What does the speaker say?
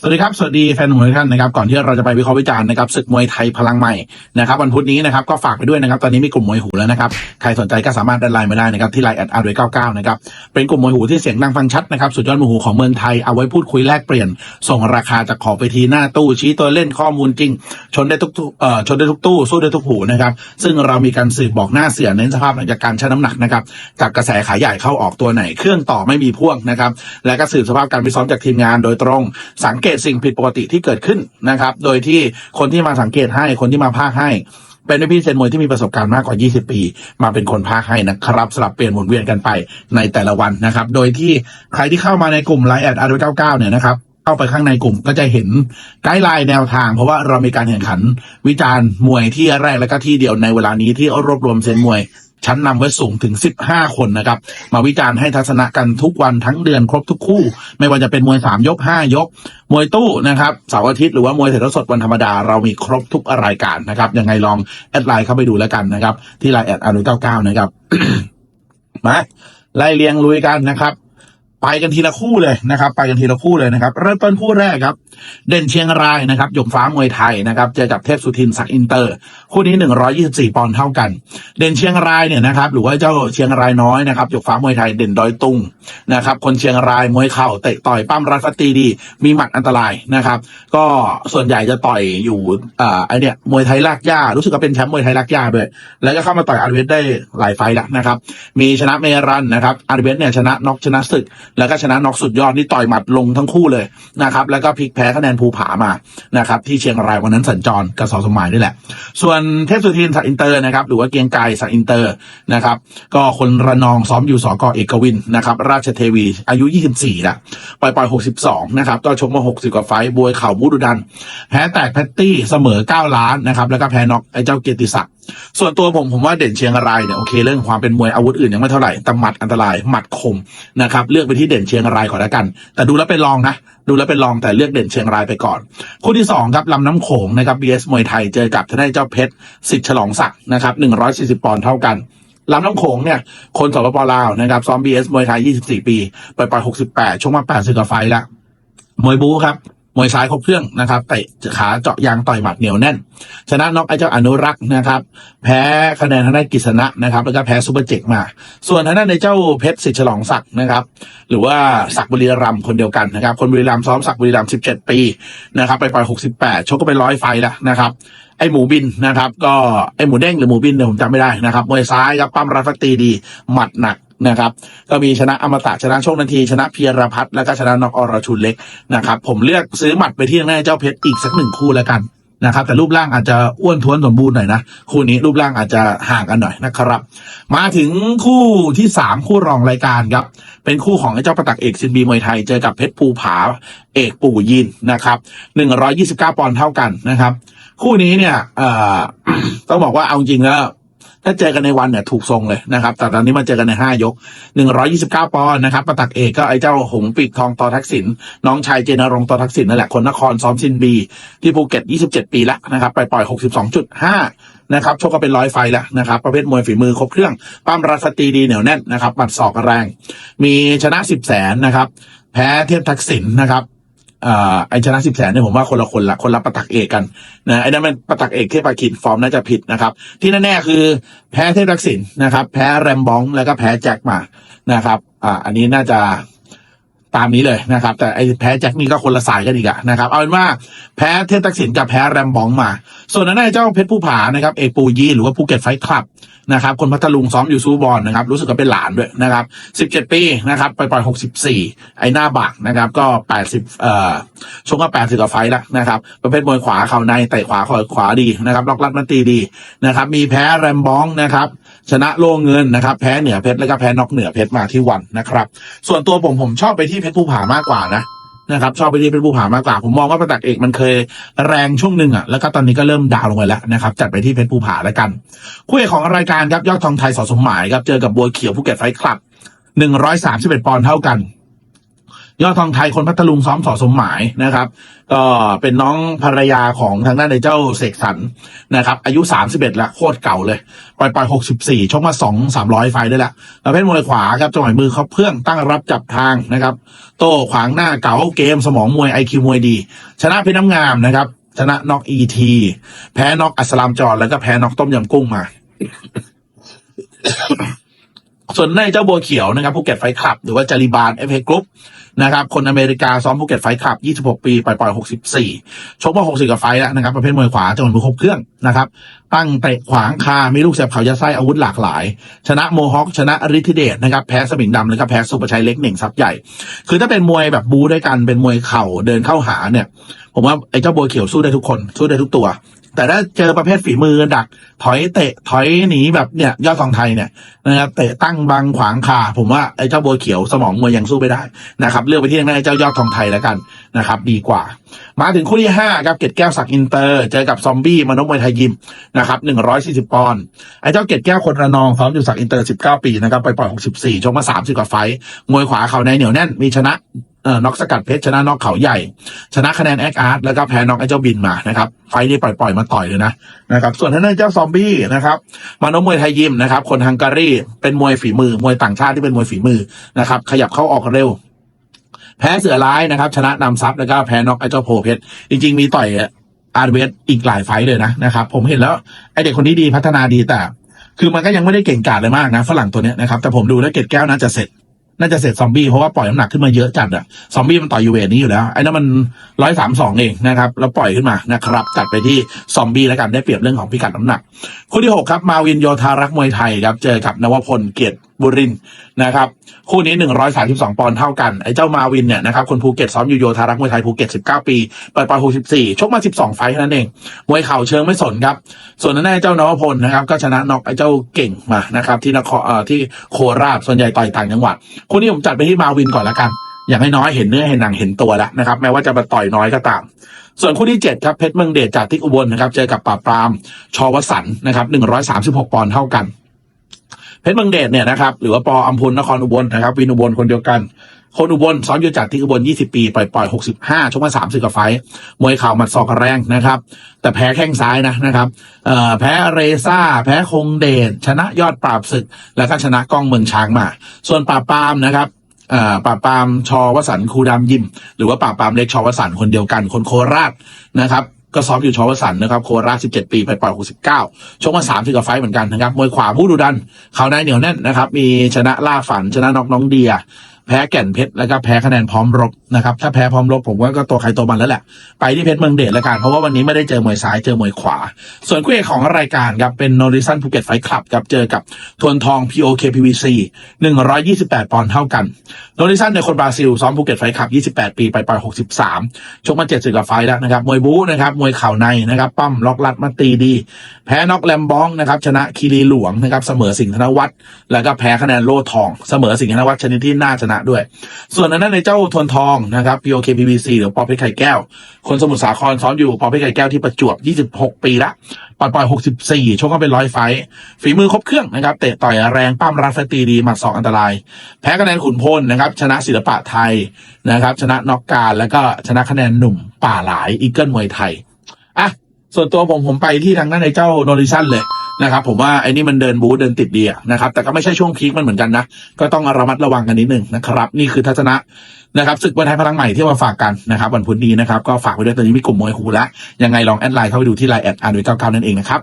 สวัสดีครับ สวัสดีแฟนมวยทุกท่านนะครับก่อนที่เราจะไปวิเคราะห์วิจารณ์นะครับศึกมวยไทยพลังใหม่นะครับวันพุธนี้นะครับก็ฝากไปด้วยนะครับตอนนี้มีกลุ่มมวยหูแล้วนะครับใครสนใจก็สามารถดันไลน์มาได้นะครับที่ไลน์แอดอาร์ดเก้าเก้านะครับเป็นกลุ่มมวยหูที่เสียงดังฟังชัดนะครับสุดยอดมวยหูของเมืองไทยเอาไว้พูดคุยแลกเปลี่ยน ส่งราคาจากขอบไปทีหน้าตู้ชี้ตัวเล่นข้อมูลจริง ชนได้ทุกเอ่อชนได้ทุกตู้สู้ได้ทุกหูนะครับซึ่งเรามีการสืบบอกหน้าเสียเน้นสภาพหลังจากการชั่งน้ำหนักนะครับจากกระแสขายใหญ่เข้าออกตัวไหน เครื่องต่อไม่มีพ่วงนะครับและก็สืบสภาพการพิซ้อมจากทีมงานโดยตรงสังเกตสิ่งผิดปกติที่เกิดขึ้นนะครับ โดยที่คนที่มาสังเกตให้คนที่มาพากให้ เป็นพี่เซนมวยที่มีประสบการณ์มากกว่า 20 ปี มาเป็นคนพากให้นะครับสลับเปลี่ยนหมุนเวียนกันไปในแต่ละวันนะครับ โดยที่ใครที่เข้ามาในกลุ่มไลน์แอดอาร์เก้าเก้าเนี่ยนะครับเข้าไปข้างในกลุ่มก็จะเห็นไกด์ไลน์แนวทาง เพราะว่าเรามีการแข่งขันวิจารณ์มวยที่แรกและก็ที่เดียวในเวลานี้ที่รวบรวมเซนมวย ชั้นนำไว้สูงถึง 15 คนนะครับ มาวิจารณ์ให้ทัศนะกันทุกวันทั้งเดือนครบทุกคู่ ไม่ว่าจะเป็นมวย 3 ยก 5 ยก มวยตู้นะครับเสาร์อาทิตย์หรือว่ามวยเสร็จสดวันธรรมดา เรามีครบทุกรายการนะครับยังไงลองแอดไลน์เข้าไปดูแล้วกันนะครับ ที่ไลน์แอดอนุเก้าเก้านะครับมาไล่เรียงลุยกันนะครับ ไปกันทีละคู่เลยนะครับ ไปกันทีละคู่เลยนะครับ เริ่มต้นคู่แรกครับ เด่นเชียงรายนะครับหยกฟ้ามวยไทยนะครับเจอกับเทพสุทินสักอินเตอร์ คู่นี้ 124 ปอนด์เท่ากัน เด่นเชียงรายเนี่ยนะครับหรือว่าเจ้าเชียงรายน้อยนะครับหยกฟ้ามวยไทยเด่นดอยตุงนะครับ คนเชียงรายมวยเข่าเตะต่อยปั้มรัดฟัดตีดี มีหมัดอันตรายนะครับ ก็ส่วนใหญ่จะต่อยอยู่อ่าไอเนี่ยมวยไทยลากย่ารู้สึกว่าเป็นแชมป์มวยไทยลากย่าด้วยแล้วก็เข้ามาต่อยอาร์เวสได้หลายไฟล์แล้วนะครับ มีชนะเมรันนะครับอาร์เวสเนี่ยชนะน็อกชนะศึกแล้วก็ชนะน็อกสุดยอดนี่ต่อยหมัดลงทั้งคู่เลยนะครับ แล้วก็พลิกแพ้คะแนนภูผามานะครับที่เชียงรายวันนั้นสัญจรกับสอสมหมายนี่แหละ ส่วนเทพสุทินสักอินเตอร์นะครับหรือว่าเกียงไกสักอินเตอร์นะครับ ก็คนระนองซ้อมอยู่สกเอกวินนะครับ ราชเทวีอายุ 24ละปล่อยปล่อย62 นะครับ ก็ชกมา 60 กว่าไฟบวยเข่าบูดุดัน แพ้แตกแพตตี้เสมอ 9 ล้านนะครับ แล้วก็แพ้น็อกไอ้เจ้าเกียรติศักดิ ส่วนตัวผมผมว่าเด่นเชียงรายเนี่ยโอเคเรื่องความเป็นมวยอาวุธอื่นยังไม่เท่าไหร่แต่หมัดอันตรายหมัดคมนะครับเลือกไปที่เด่นเชียงรายก่อนแล้วกัน แต่ดูแล้วเป็นรองนะดูแล้วเป็นรองแต่เลือกเด่นเชียงรายไปก่อน คู่ที่สองครับลำน้ำโขงนะครับ BS มวยไทยเจอกับทนายเจ้าเพชรสิทธิ์ฉลองศักดิ์นะครับ140ปอนด์เท่ากันลำน้ำโขงเนี่ยคนสปปลาวนะครับซ้อม BS มวยไทย 24 ปี ไปปล่อย 68 ช่วงมา 80กว่าไฟล์ละมวยบู๊ครับ มวยซ้ายครบเครื่องนะครับเตะขาเจาะยางต่อยหมัดเหนียวแน่น ชนะน็อกไอ้เจ้าอนุรักษ์นะครับ แพ้คะแนนทางด้านกิษณะนะครับ แล้วก็แพ้ซูเปอร์เจกมา ส่วนทางด้านในเจ้าเพชรสิทธิ์ฉลองศักดิ์นะครับ หรือว่าศักดิ์บุรีรัมคนเดียวกันนะครับ คนบุรีรัมซ้อมศักดิ์บุรีรัมย์17ปีนะครับไปปล่อย68ชกก็ไปร้อยไฟล์แล้วนะครับไอหมูบินนะครับ ก็ไอหมูเด้งหรือหมูบินเนี่ยผมจำไม่ได้นะครับมวยซ้ายครับปั้มรัดฟักตีดีหมัดหนัก นะครับ ก็มีชนะอมตะชนะโชคนาทีชนะเพียรพัฒน์แล้วก็ชนะนอกอรชุนเล็กนะครับ ผมเลือกซื้อหมัดไปที่ทางด้านเจ้าเพชรอีกสักหนึ่งคู่แล้วกันนะครับแต่รูปร่างอาจจะอ้วนท้วนสมบูรณ์หน่อยนะคู่นี้รูปร่างอาจจะห่างกันหน่อยนะครับ มาถึงคู่ที่สามคู่รองรายการครับ เป็นคู่ของไอ้เจ้าประตักเอกซินบีมวยไทย เจอกับเพชรภูผาเอกปู่ยินนะครับหนึ่งร้อยี่สิบเก้าปอนด์เท่ากันนะครับ คู่นี้เนี่ยต้องบอกว่าเอาจริงแล้ว ถ้าเจอกันในวันเนี่ยถูกทรงเลยนะครับ แต่ตอนนี้มาเจอกันในห้ายก129ปอนด์นะครับประตักเอกก็ไอ้เจ้าหงปีกทองต่อทักษิณน้องชายเจนรงต่อทักษิณนั่นแหละคนนครซ้อมซินบี ที่ภูเก็ต27ปีแล้วนะครับ ไปปล่อย62.5นะครับชกก็เป็นร้อยไฟแล้วนะครับ ประเภทมวยฝีมือครบเครื่องปั้มรัสตีดีเหนียวแน่นนะครับหมัดศอกแรง มีชนะ10แสนนะครับ แพ้เทพทักษิณนะครับ อ่าไอชนะสิบแสนเนี่ยผมว่าคนละคนละคนละประตักเอกกันนะไอ้นั่นมันประตักเอกเทพปาคินฟอร์มน่าจะผิดนะครับ ที่แน่ๆคือแพ้เทพทักษิณนะครับ แพ้แรมบองแล้วก็แพ้แจ็คมานะครับ อ่า อันนี้น่าจะ ตามนี้เลยนะครับ แต่ไอ้แพ้แจ็คนี่ก็คนละสายกันอีกอะนะครับ เอาเป็นว่าแพ้เทพทักษิณกับแพ้แรมบองมา ส่วนนั้นไอ้เจ้าเพชรผู้ผานะครับเอกปูยีหรือว่าภูเก็ตไฟท์คลับนะครับ คนพัทลุงซ้อมอยู่ซูบอลนะครับ รู้สึกว่าเป็นหลานด้วยนะครับ 17 ปีนะครับไปปล่อย 64 ไอ้หน้าบักนะครับ ก็ 80 เอ่อชกมา80กว่าไฟล์แล้วนะครับ ประเภทมวยขวาเข่าในเตะขวาขวาขวาดีนะครับล็อกลัดมันตีดีนะครับ มีแพ้แรมบองนะครับ ชนะโล่เงินนะครับ แพ้เหนือเพชรแล้วก็แพ้นอกเหนือเพชรมาที่วันนะครับ ส่วนตัวผมผมชอบไปที่เพชรภูผามากกว่านะนะครับชอบไปที่เพชรภูผามากกว่าผมมองว่าประตักเอกมันเคยแรงช่วงหนึ่งอะแล้วก็ตอนนี้ก็เริ่มดาวลงไปแล้วนะครับจัดไปที่เพชรภูผาแล้วกันคู่เอกของรายการครับยอดทองไทยสอสมหมายครับเจอกับบัวเขียวภูเก็ตไฟคลับหนึ่งร้อยสามสิบเอ็ดปอนด์เท่ากัน ยอดทองไทยคนพัทลุงซ้อมสอสมหมายนะครับ ก็เป็นน้องภรรยาของทางด้านในเจ้าเสกสรรนะครับ อายุ 31แล้วโคตรเก่าเลยปล่อยปล่อย64ชกมา 2 300 ไฟล์ได้แล้วประเภทมวยขวาครับจังหวะมือเขาเพื่องตั้งรับจับทางนะครับ โต้ขวางหน้าเก๋าเกมสมองมวยไอคิวมวยดี ชนะเพชรน้ำงามนะครับ ชนะน็อกอีทีแพ้น็อกอัสลามจอดแล้วก็แพ้น็อกต้มยำกุ้งมาส่วนในเจ้าบัวเขียวนะครับภูเก็ตไฟคลับ หรือว่าจาริบานเอฟเอกรุ๊ป นะครับ คนอเมริกาซ้อมภูเก็ตไฟท์คลับ 26 ปี ปล่อยปล่อย 64 ชกมา 60กับไฟแล้วนะครับ ประเภทมวยขวาจังหวะมือครบเครื่องนะครับตั้งเตะขวางคา มีลูกแสบเขายัดไส้อาวุธหลากหลาย ชนะโมฮอคชนะฤทธิเดชนะครับ แพ้สมิงดำแล้วก็แพ้สุประชัยเล็กเหน่งซับใหญ่ คือถ้าเป็นมวยแบบบูด้วยกัน เป็นมวยเข่าเดินเข้าหาเนี่ย ผมว่าไอ้เจ้าบัวเขียวสู้ได้ทุกคน สู้ได้ทุกตัว แต่ถ้าเจอประเภทฝีมือดัก ถอยเตะ ถอยหนีแบบเนี่ยยอดทองไทยเนี่ยนะครับเตะตั้งบังขวางคา ผมว่าไอ้เจ้าบัวเขียวสมองมวยยังสู้ไม่ได้นะครับ เลือกไปที่ทางด้านเจ้ายอดทองไทยแล้วกันนะครับ ดีกว่า มาถึงคู่ที่ห้าครับเกตแก้วสักอินเตอร์ เจอกับซอมบี้มานพมวยไทยยิมนะครับหนึ่งร้อยสี่สิบปอนด์ไอ้เจ้าเกตแก้วคนระนองซ้อมอยู่สักอินเตอร์สิบเก้าปีนะครับไปปล่อยหกสิบสี่ชกมาสามสิบกว่าไฟมวยขวาเข่าในเหนียวแน่นมีชนะเอ่อน็อกสกัดเพชรชนะน็อกเขาใหญ่ ชนะคะแนนแอคอาร์ตแล้วก็แพ้น็อกไอ้เจ้าบินมานะครับไฟนี้ปล่อยๆมาต่อยเลยนะนะครับส่วนทางด้านเจ้าซอมบี้นะครับมานพมวยไทยยิมนะครับคนฮังการีเป็นมวยฝีมือมวยต่างชาติที่เป็นมวยฝีมือนะครับขยับเข้าออกเร็วแพ้เสือร้ายนะครับ ชนะนำซับแล้วก็แพ้น็อกไอ้เจ้าโพเพชรจริง ๆ มีต่อย อาร์เวสอีกหลายไฟเลยนะนะครับ ผมเห็นแล้วไอเด็กคนนี้ดีพัฒนาดีแต่ คือมันก็ยังไม่ได้เก่งกาจเลยมากนะฝรั่งตัวเนี้ยนะครับแต่ผมดูแล้วเกตแก้วน่าจะเสร็จน่าจะเสร็จซอมบี้เพราะว่าปล่อยน้ำหนักขึ้นมาเยอะจัดอะซอมบี้มันต่อยยูเวทนี้อยู่แล้วไอ้นั่นมันร้อยสามสองเองนะครับแล้วปล่อยขึ้นมานะครับจัดไปที่ซอมบี้แล้วกันได้เปรียบเรื่องของพิกัดน้ำหนัก คู่ที่หกครับมาวินโยธารักมวยไทยครับเจอกับนวพลเกียรติ บุรินนะครับคู่นี้ 132 ปอนด์เท่ากันไอ้เจ้ามาวินเนี่ยนะครับคนภูเก็ตซ้อมอยู่โยธารักมวยไทยภูเก็ต 19 ปีปล่อยปล่อย64 ชกมา 12 ไฟท์นั้นเอง มวยเข่าเชิงไม่สนครับ ส่วนนั้นไอ้เจ้านวพลนะครับก็ชนะน็อกไอ้เจ้าเก่งมานะครับที่นครเอ่อที่โคราชส่วนใหญ่ต่อยต่างจังหวัดคู่นี้ผมจัดไปที่มาวินก่อนละกันอย่างน้อยเห็นเนื้อเห็นหนังเห็นตัวแล้วนะครับแม้ว่าจะมาต่อยน้อยก็ตาม ส่วนคู่ที่ 7 ครับเพชรเมืองเดชจากที่อุบลนะครับเจอกับปราบปรามชวสันนะครับ136 ปอนด์เท่ากัน เพชรเมืองเดชเนี่ยนะครับหรือว่าปออัมพลนครอุบลนะครับวินอุบลคนเดียวกันคนอุบลซ้อมอยู่จากที่อุบล 20 ปี ปล่อยปล่อย 65 ชกมา 30กว่าไฟมวยเข่ามัดศอกแรงนะครับ แต่แพ้แข้งซ้ายนะนะครับแพ้เรซ่า แพ้คงเดช ชนะยอดปราบศึก แล้วก็ชนะกล้องเมืองช้างมา ส่วนปราบปามนะครับเอ่อปราบปามชอวสันครูดำยิม หรือว่าปราบปามเล็กชอวสันคนเดียวกันคนโคราชนะครับ ก็ซ้อมอยู่ชอวสันนะครับโคราช17 ปีไปปล่อย69ชกมา30กว่าไฟเหมือนกันนะครับมวยขวาผู้ดูดันเขาในายเหนียวแน่นนะครับ มีชนะล่าฝันชนะน็อกน้องเดีย แพ้แก่นเพชรแล้วก็แพ้คะแนนพร้อมรบนะครับ ถ้าแพ้พร้อมรบผมว่าก็ตัวใครตัวมันแล้วแหละ ไปที่เพชรเมืองเดชแล้วกันเพราะว่าวันนี้ไม่ได้เจอมวยซ้ายเจอมวยขวา ส่วนคู่เอกของรายการครับเป็นโนริสันภูเก็ตไฟคลับครับเจอกับทวนทอง POK PVC 128 ปอนด์เท่ากันโนริสันในคนบราซิลซ้อมภูเก็ตไฟคลับ 28 ปีไปปล่อย63 ชกมา70กว่าไฟแล้วนะครับมวยบู๊นะครับมวยเข่าในนะครับปั้มล็อกลัดมาตีดี แพ้น็อกแลมบองนะครับชนะคีรีหลวงนะครับเสมอสิงห์ธนวัฒน์แล้วก็แพ้คะแนนโล่ทองเสมอสิงห์ธนวัฒน์ชนิดที่น่าชนะด้วย ส่วนนั้นในเจ้าทวนทองนะครับ POK PVC หรือปอเพชรไข่แก้ว คนสมุทรสาครซ้อมอยู่ปอเพชรไข่แก้วที่ประจวบ 26 ปีละปล่อยปล่อย64 ชกกันเป็นร้อยไฟ ฝีมือครบเครื่องนะครับ เตะต่อยแรงปั้มรัดฟตีดีหมัดสองอันตราย แพ้คะแนนขุนพลนะครับ ชนะศิลปะไทยนะครับ ชนะน็อกการแล้วก็ชนะคะแนนหนุ่มป่าหลายอีเกิลมวยไทย อะ ส่วนตัวผมผมไปที่ทางด้านในเจ้าโนริชันเลย นะครับผมว่าไอ้นี่มันเดินบูธเดินติดดีอะนะครับแต่ก็ไม่ใช่ช่วงพีคมันเหมือนกันนะ ก็ต้องระมัดระวังกันนิดนึงนะครับ นี่คือทัศนะนะครับศึกมวยไทยพลังใหม่ที่มาฝากกันนะครับวันพุธนี้นะครับก็ฝากไว้ด้วยตอนนี้มีกลุ่มมวยหูแล้วยังไงลองแอดไลน์เข้าไปดูที่ไลน์แอดอ่านด้วยเก้าเก้านั่นเองนะครับ